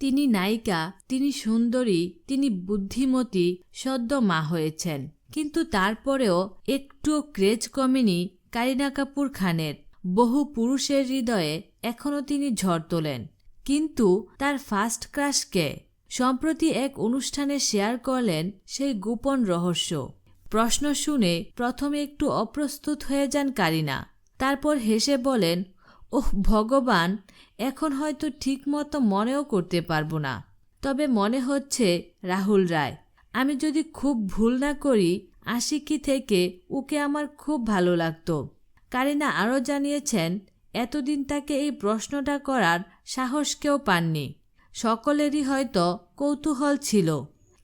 তিনি নায়িকা, তিনি সুন্দরী, তিনি বুদ্ধিমতী, সদ্য মা হয়েছেন। কিন্তু তারপরেও একটুও ক্রেজ কমেনি কারিনা কাপুর খানের। বহু পুরুষের হৃদয়ে এখনও তিনি ঝড় তোলেন। কিন্তু তার ফার্স্ট ক্রাশকে সম্প্রতি এক অনুষ্ঠানে শেয়ার করলেন সেই গোপন রহস্য। প্রশ্ন শুনে প্রথমে একটু অপ্রস্তুত হয়ে যান কারিনা। তারপর হেসে বলেন ওহ, ভগবান, এখন হয়তো ঠিকমতো মনেও করতে পারব না। তবে মনে হচ্ছে রাহুল রায়, আমি যদি খুব ভুল না করি, আশিকি থেকে ওকে আমার খুব ভালো লাগতো। কারিনা আরও জানিয়েছেন, এতদিন তাকে এই প্রশ্নটা করার সাহস কেউ পাননি। সকলেরই হয়তো কৌতূহল ছিল,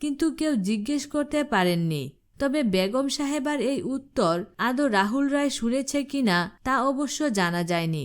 কিন্তু কেউ জিজ্ঞেস করতে পারেননি। তবে বেগম সাহেবার এই উত্তর আদৌ রাহুল রায় শুনেছে কিনা তা অবশ্য জানা যায়নি।